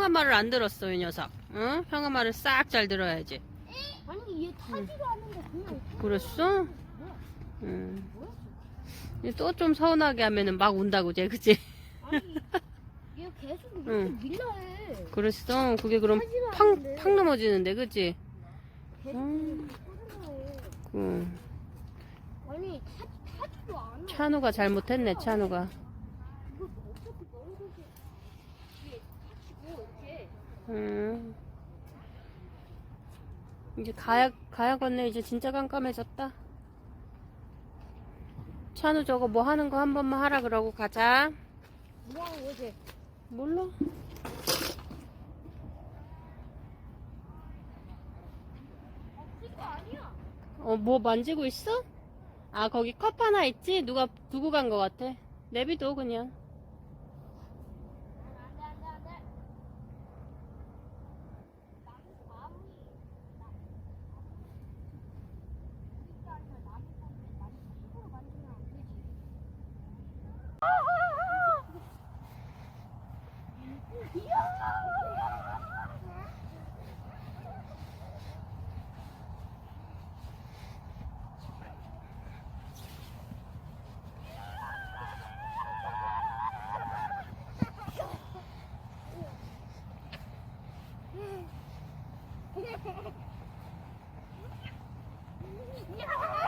형아 말을 안 들었어, 이 녀석? 응? 형아 말을 싹 잘 들어야지. 아니 얘 타지도 않는데 그냥. 그랬어? 응. 또 좀 서운하게 하면은 막 운다고, 쟤, 그치? 아니 얘 계속 이렇게 응. 밀려 해. 그랬어. 그게 그럼 타지도 팡, 않는데. 팍 넘어지는데, 그치? 계속 음. 끌러 해. 응. 아니 타 타지도 않아. 찬우가 잘못했네, 찬우가. 이거 뭐 어차피 넘겨서 이게 타치고 응. 이제 가야, 가야겠네. 이제 진짜 깜깜해졌다. 찬우 저거 뭐 하는 거 한 번만 하라 그러고 가자. 뭐 거지? 몰라. 어, 뭐 만지고 있어? 아, 거기 컵 하나 있지? 누가 두고 간 거 같아. 내비도 그냥. 안돼 안돼 안돼. 나무 나무 나. 이게 아니라 나무 건데 나무 힘으로 만지면 안 되지. 어,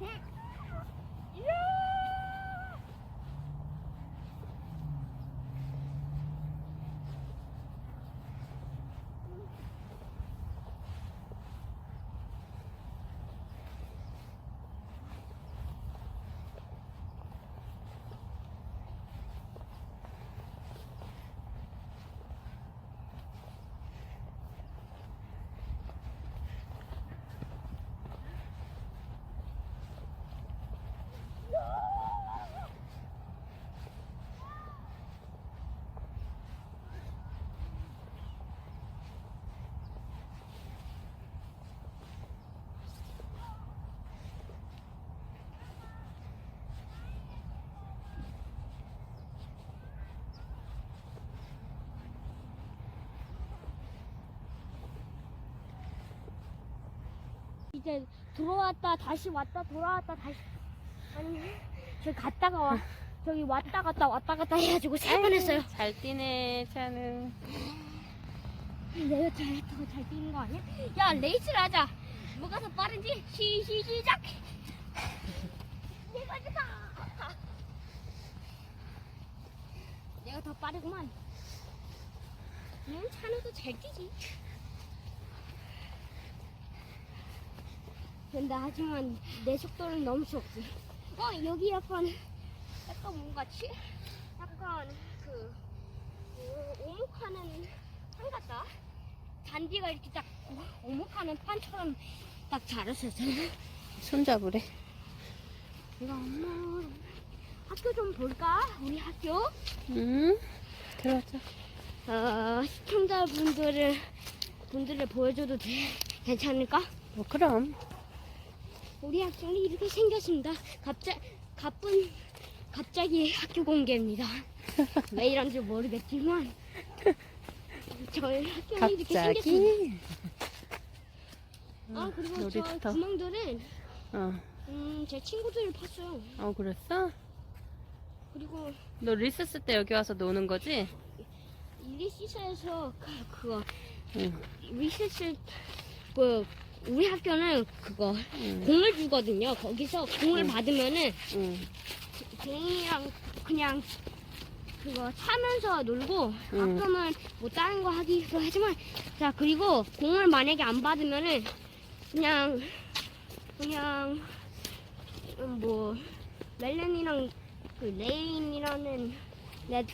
Yeah. 이제 들어왔다 다시 왔다 돌아왔다 다시 아니 저기 갔다가 와 저기 왔다 갔다 왔다 갔다 해가지고 세 번 했어요. 잘 뛰네, 찬우. 내가 잘했다고 잘 뛰는 거 아니야? 야 레이스를 하자. 뭐가 더 빠른지 시, 시, 시작. 내가 지다. 내가 더 빠르구만. 응, 찬우도 잘 뛰지. 근데 하지만 내 속도는 넘을 수 없지. 어 여기 약간 약간 뭔가 치 약간 그, 그 오목하는 판 같다. 잔디가 이렇게 딱 오- 오목하는 판처럼 딱 자랐었잖아. 손잡으래. 이거 엄마 학교 좀 볼까? 우리 학교? 응? 들어가자. 어, 시청자분들을 분들을 보여줘도 돼? 괜찮을까? 뭐, 그럼. 우리 학교는 이렇게 생겼습니다. 갑자 가쁜 갑자기 학교 공개입니다. 왜 이런지 모르겠지만 저희 학교는 이렇게 생겼습니다. 갑자기. 아 그리고 저 놀이터. 구멍들은 어, 음, 제 친구들을 팠어요. 어, 그랬어? 그리고 너 리스스 때 여기 와서 노는 거지? 리시스에서 그, 그거 응. 리시스 그 우리 학교는 그거 응. 공을 주거든요. 거기서 공을 응. 받으면은 응. 공이랑 그냥 그거 차면서 놀고 음. 가끔은 뭐 다른 거 하기도 하지만 자 그리고 공을 만약에 안 받으면은 그냥 그냥 음, 뭐 멜렌이랑 그 레인이라는 애,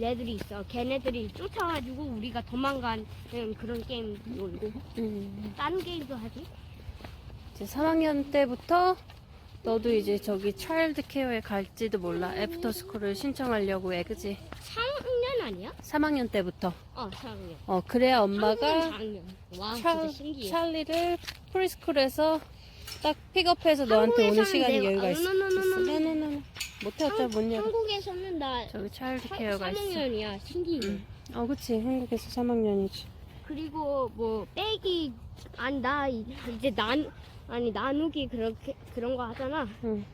애들이 있어 걔네들이 쫓아가지고 우리가 도망가는 그런 게임 놀고 음. 다른 게임도 하지 이제 3학년 때부터 너도 이제 저기 차일드 케어에 갈지도 몰라. 애프터 스쿨을 신청하려고 해, 그지? 3학년 아니야? 3학년 때부터. 어 4학년 어, 그래야 엄마가 4학년 와 차, 진짜 신기해 찰리를 프리스쿨에서 딱 픽업해서 너한테 오는 한국에서는 시간이 내가- 여유가 어, 있어. 못해 어차피 못 열어. 한국에서는 나 저기 차일드 케어가 있어. 3학년이야 신기해 응. 어, 그치. 한국에서 3학년이지. 그리고 뭐 빼기 아니 나 이- 이제 난 아니 나누기 그렇게 그런 거 하잖아 응.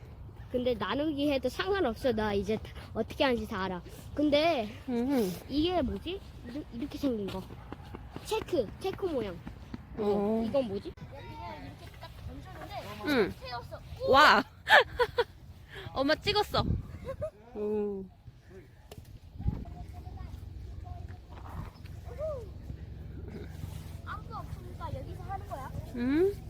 근데 나누기 해도 상관없어 나 이제 다- 어떻게 하는지 다 알아 근데 응. 이게 뭐지 이렇- 이렇게 생긴 거 체크 체크 모양 이거 어. 이건 뭐지 그냥 이렇게 딱 던졌는데 응. 세웠어 와! 엄마 찍었어. 오. 아무도 없으니까 여기서 하는 거야 응?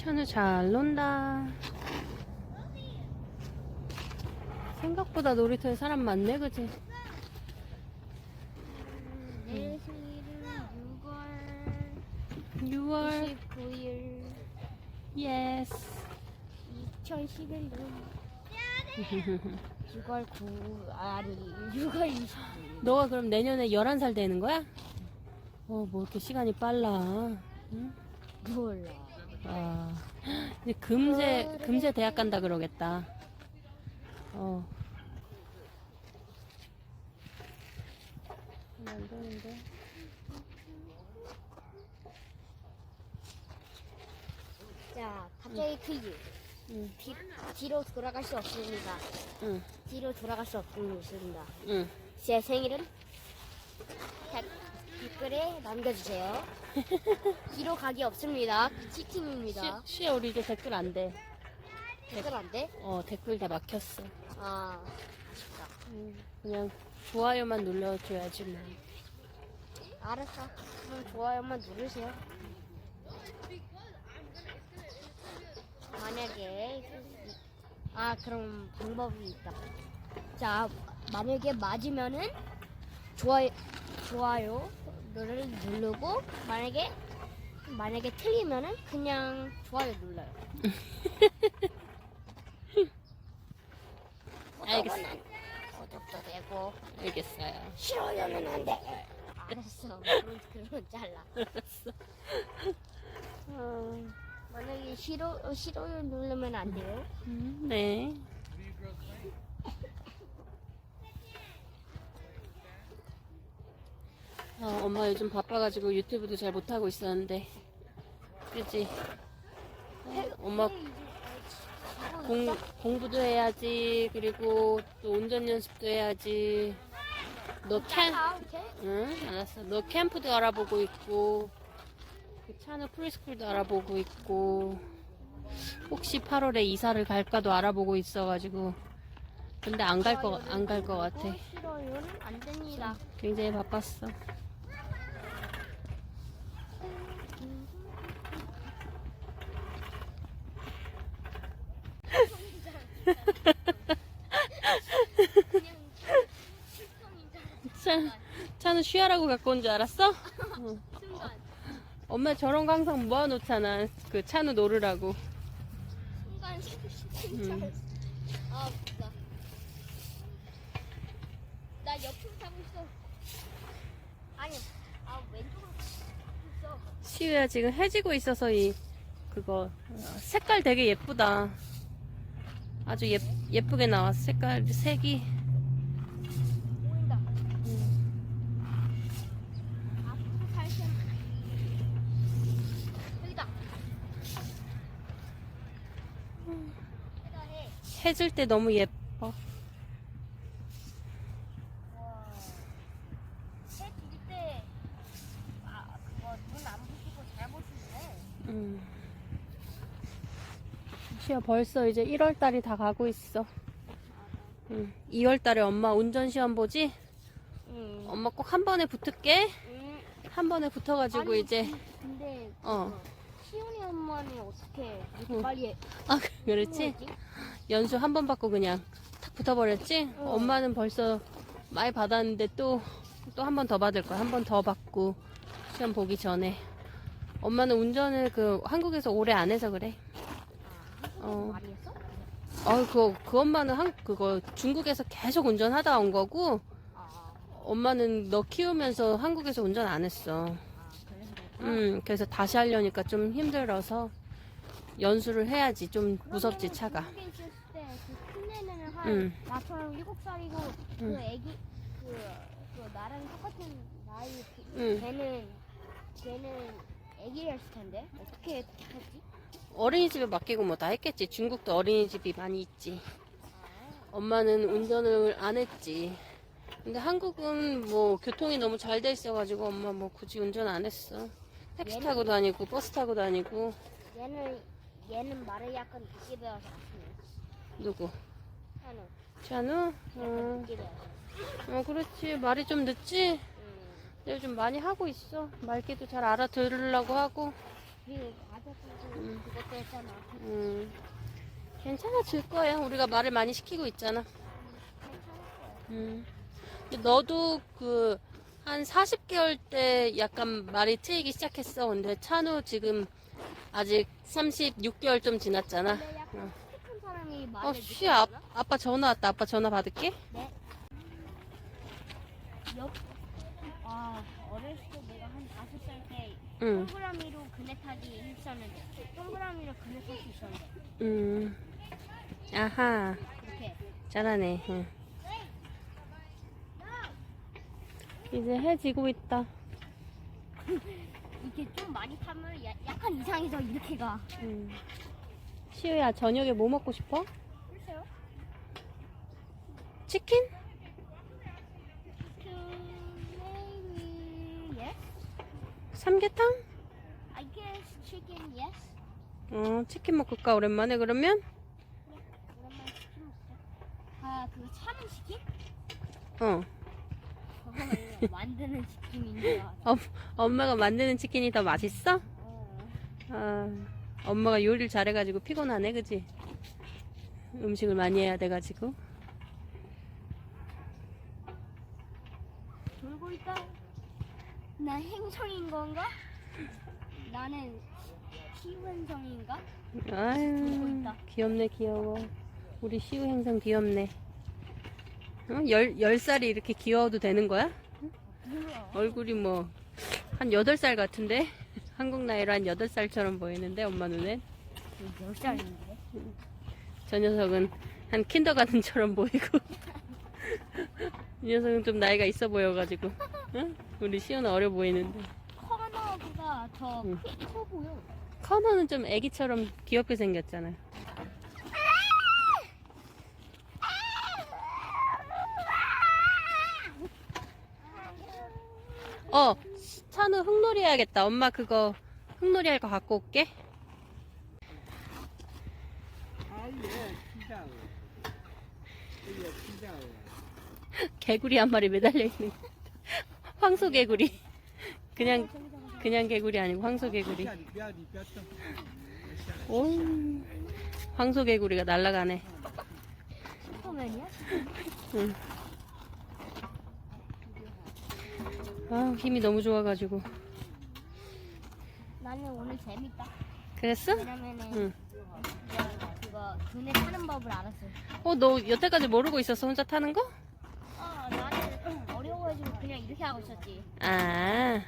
천우 잘 논다. 생각보다 놀이터에 사람 많네, 그지? 내 생일은 6월 6월 29일 예스 2011년 6월 9 아니 6월 29일 너가 그럼 내년에 11살 되는 거야? 어, 뭐 이렇게 시간이 빨라. 응? 몰라 아, 이제 금세, 금세 대학 간다 그러겠다. 어. 안 되는데. 자 갑자기 퀴즈 응, 뒤, 뒤로 돌아갈 수 없습니다 응, 뒤로 돌아갈 수 없습니다 응. 제 생일은 댓- 댓글에 남겨주세요 뒤로 가기 없습니다 치팅입니다 시, 시에 우리 이제 댓글 안 돼. 댓글 안 돼? 어, 댓글 다 막혔어. 아 아쉽다 응, 그냥 좋아요만 눌러줘야지 뭐. 알았어 그럼 좋아요만 누르세요 만약에 아 그럼 방법이 있다 자 만약에 맞으면은 좋아요 좋아요 를 누르고 만약에 만약에 틀리면은 그냥 좋아요 눌러요 구독은 구독도 되고 알겠어요. 싫어요는 안 돼. 알았어. 그럼 그러면 잘라. 알았어. 어, 만약에 싫어 어, 싫어요 누르면 안 돼요. 음, 네. 어, 엄마 요즘 바빠가지고 유튜브도 잘 못하고 있었는데. 그치? 어, 엄마 공, 공부도 해야지. 그리고 또 운전 연습도 해야지. 너 캠, 아, 오케이. 응, 알았어. 너 캠프도 알아보고 있고, 그 차는 프리스쿨도 알아보고 있고, 혹시 8월에 이사를 갈까도 알아보고 있어가지고, 근데 안 갈 거, 안 갈 거 같아. 어, 싫어요는 안 됩니다. 굉장히 바빴어. 차는 쉬하라고 갖고 온 줄 알았어? 어. 엄마 저런 거 항상 모아놓잖아. 그 차는 노르라고. 순간 실성. 음. 아 웃다. 나 옆으로 타고 있어. 아니, 아 왼쪽으로 있어. 시우야 지금 해지고 있어서 이 그거 어, 색깔 되게 예쁘다. 아주 예, 예쁘게 나왔어. 색깔, 색이. 해줄 때 너무 예뻐. 벌써 이제 1월 달이 다 가고 있어. 음. 2월 달에 엄마 운전 시험 보지? 응. 엄마 꼭 한 번에 붙을게. 응. 한 번에 붙어가지고 아니, 이제 근데, 어. 시온이 엄마는 어떻게 응. 빨리 해? 아 그렇지. 연수 한 번 받고 그냥 탁 붙어버렸지? 응. 엄마는 벌써 많이 받았는데 또 또 한 번 더 받을 거야. 한 번 더 받고 시험 보기 전에. 엄마는 운전을 그 한국에서 오래 안 해서 그래. 아, 어. 어, 그거 그 엄마는 한 그거 중국에서 계속 운전하다 온 거고 아, 엄마는 너 키우면서 한국에서 운전 안 했어. 아 그래서 그렇구나. 음, 그래서 다시 하려니까 좀 힘들어서 연수를 해야지. 좀 무섭지 차가. 중국에 있을 때그 큰 애는 한 응. 나처럼 일곱 살이고 그 응. 애기 그, 그 나랑 똑같은 나이 그, 응. 걔는 걔는 애기였을 텐데 어떻게 했지? 어린이집에 맡기고 뭐 다 했겠지. 중국도 어린이집이 많이 있지. 아, 엄마는 운전을 안 했지. 근데 한국은 뭐 교통이 너무 잘 돼 있어가지고 엄마 뭐 굳이 운전 안 했어. 택시 얘는- 타고 다니고 버스 타고 다니고 얘는 얘는 말을 약간 늦게 배워서. 누구? 하는 찬우? 약간 어, 늦게 배워서. 어 그렇지 말이 좀 늦지. 음. 내가 좀 많이 하고 있어. 말귀도 잘 알아들으려고 하고. 그리고 음. 그것도 했잖아. 음, 괜찮아 질 거야. 우리가 말을 많이 시키고 있잖아. 거야. 음. 근데 너도 그, 한 40개월 때 약간 말이 트이기 시작했어. 근데 찬우 지금 아직 36개월 좀 지났잖아. 근데 약간 어. 사람이 말을 어, 쉬, 아? 아빠 전화 왔다. 아빠 전화 받을게. 네. 옆, 아, 어렸을 때 내가 한 다섯 살 때 응, 동그라미로 그네 타기 했었는데, 동그라미로 그네 탈수 있었는데, 음. 아하, 그렇게. 잘하네. 응. 이제 해 지고 있다. 이게 좀 많이 타면 야, 약간 이상해서 이렇게 가. 음. 시우야, 저녁에 뭐 먹고 싶어? 글쎄요. 치킨? maybe yes. 삼계탕? I guess chicken yes. 어, 치킨 먹을까, 오랜만에 그러면? 오랜만에 치킨 먹자. 아, 그거 차는 치킨? 어. 그거 만드는 치킨인 줄 알아. 엄, 엄마가 만드는 치킨이 더 맛있어? 어. 아, 엄마가 요리를 잘해가지고 피곤하네, 그지? 음식을 많이 해야 돼가지고. 돌고 있다. 나 행성인 건가? 나는 시wen성인가? 아유. 귀엽네, 귀여워. 우리 시우 행성 귀엽네. 어? 열, 열 살이 이렇게 귀여워도 되는 거야? 얼굴이 뭐, 한 여덟 살 같은데? 한국 나이로 한 여덟 살처럼 보이는데, 엄마 눈엔? 몇 살인데? 저 녀석은 한 킨더가든처럼 보이고 이 녀석은 좀 나이가 있어 보여가지고 응? 우리 시연은 어려 보이는데 커너보다 더 응. 커 보여. 커너는 좀 애기처럼 귀엽게 생겼잖아 어 찬우 흙놀이 해야겠다 엄마 그거 흙놀이 할 거 갖고 올게. 개구리 한 마리 매달려 있는 황소 개구리 그냥 그냥 개구리 아니고 황소 개구리 피자 리뼈 리뼈 좀. 오, 황소 개구리가 날아가네. 슈퍼맨이야? 응. 아, 힘이 너무 좋아가지고. 나는 오늘 재밌다. 그랬어? 왜냐면은 응. 그거 그네 타는 법을 알았어. 어, 너 여태까지 모르고 있었어, 혼자 타는 거? 어, 나는 어려워가지고 그냥 이렇게 하고 있었지. 아,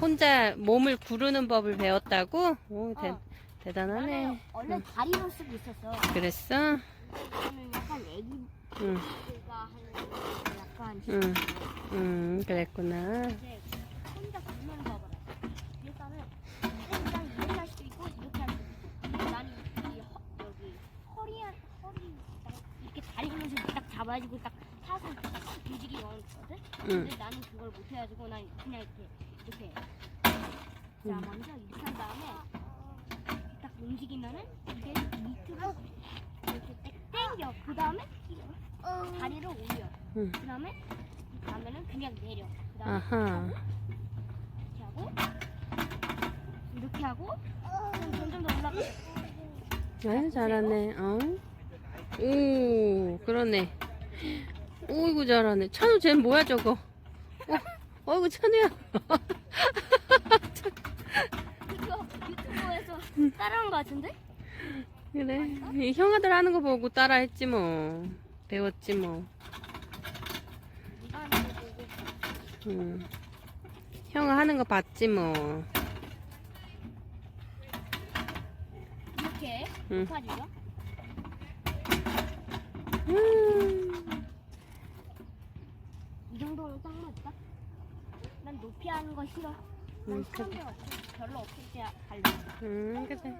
혼자 몸을 구르는 법을 배웠다고? 오, 대, 어. 대단하네. 원래 다리로 쓰고 있었어. 그랬어? 나는 약간 애기가 응, 하는 약간 응, 응, 그랬구나. 이제 혼자 굽는 법을 알았어. 일단은 그냥 이렇게 할 수도 있고 이렇게 할 수도 있고. 나는 이, 허, 여기 허리 안- 허리 잡아가지고 딱 사서 뒤지기 원했거든. 응. 근데 나는 그걸 못해가지고 난 그냥 이렇게 이렇게. 해. 자 음. 먼저 이렇게 한 다음에 딱 움직이면은 이게 밑으로 이렇게 딱 당겨. 그 다음에 다리를 올려. 응. 그 다음에 다음에는 그냥 내려. 그 다음에 아하. 이렇게 하고 이렇게 하고 점점 더 올라가. 아유, 잘하네. 어? 오, 그러네. 오이구, 잘하네. 찬우, 쟤는 뭐야, 저거? 어, 어이구, 찬우야. 이거 유튜브에서 따라한 거 같은데? 그래. 이 형아들 하는 거 보고 따라 했지, 뭐. 배웠지, 뭐. 응. 형아 하는 거 봤지, 뭐. 이렇게 응. 음. 이 정도는 딱 맞다. 난 높이 하는 거 싫어. 난 음, 없고 별로 없을 때 갈래. 음, 그래.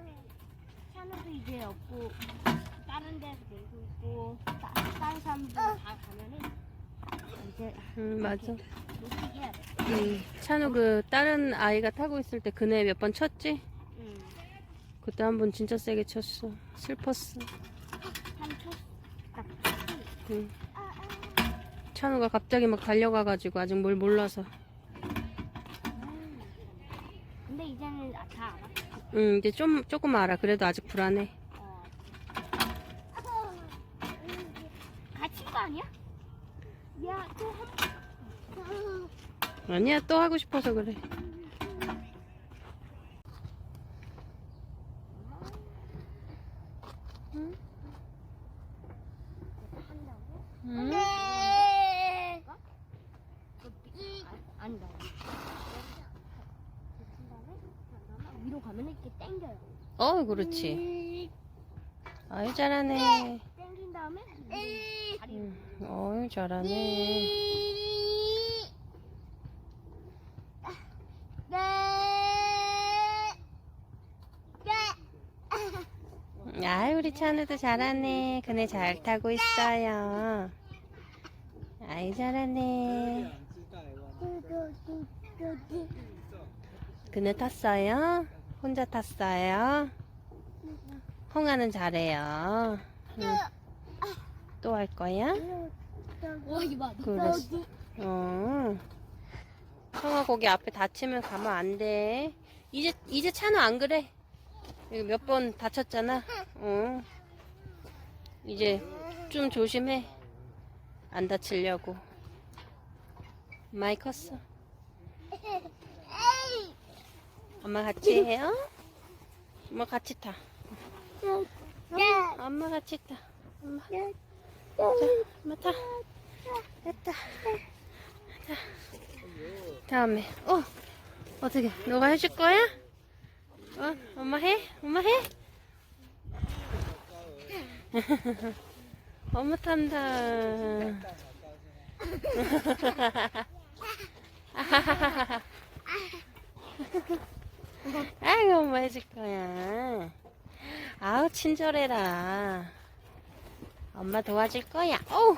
샤너도 이제 없고 다른 데서 놀고 있고 따, 다른 사람들 다 가면은 이제 음, 맞아. 놓치게 해야 돼. 음, 찬우 그 다른 아이가 타고 있을 때 그네 몇 번 쳤지? 응. 그때 한 번 진짜 세게 쳤어. 슬펐어. 3초 딱. 응. 찬우가 갑자기 막 달려가가지고 아직 뭘 몰라서. 근데 이제는 다 알아. 응, 이제 좀, 조금 알아. 그래도 아직 불안해. 어. 갇힌 거 아니야? 야, 또 한. 아니야, 또 하고 싶어서 그래. 한다고? 응? 아, 아니다. 위로 가면 이렇게 당겨요. 어, 그렇지. 아유, 잘하네. 땡긴 다음에 음, 어유, 잘하네. 네. 네. 아유, 우리 찬우도 잘하네. 그네 잘 타고 있어요. 아이, 잘하네. 그네 탔어요? 혼자 탔어요? 홍아는 잘해요. 응. 또할 거야? 와 이봐. 그랬어. 어. 형아 거기 앞에 다치면 가면 안 돼. 이제 이제 차는 안 그래. 몇 번 다쳤잖아. 어. 이제 좀 조심해. 안 다치려고. 많이 컸어. 엄마 같이 해요? 엄마 같이 타. 엄마 같이 타. 엄마. 자, 엄마 타. 됐다. 자, 다음에, 어, 어떻게, 너가 해줄 거야? 어, 엄마 해? 엄마 해? 엄마 탄다. 아이고, 엄마 해줄 거야. 아우, 친절해라. 엄마 도와줄 거야. 어우,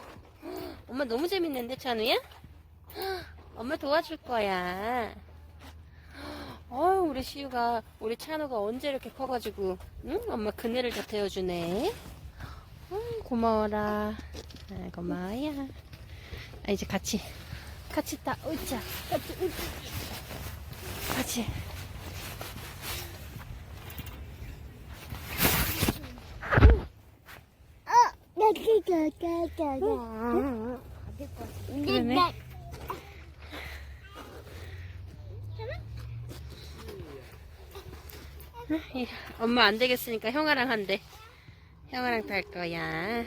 엄마 너무 재밌는데, 찬우야? 엄마 도와줄 거야. 어우, 우리 시우가, 우리 찬우가 언제 이렇게 커가지고, 응? 엄마 그네를 다 태워주네. 응, 고마워라. 아, 고마워요. 아, 이제 같이, 같이 따, 으자. 같이, 으자. 같이. 그러네. 예, 엄마 안 되겠으니까 형아랑 한대. 형아랑 탈 거야.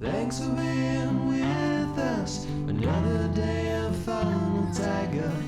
Thanks for being with us. Another day of fun, Tiger.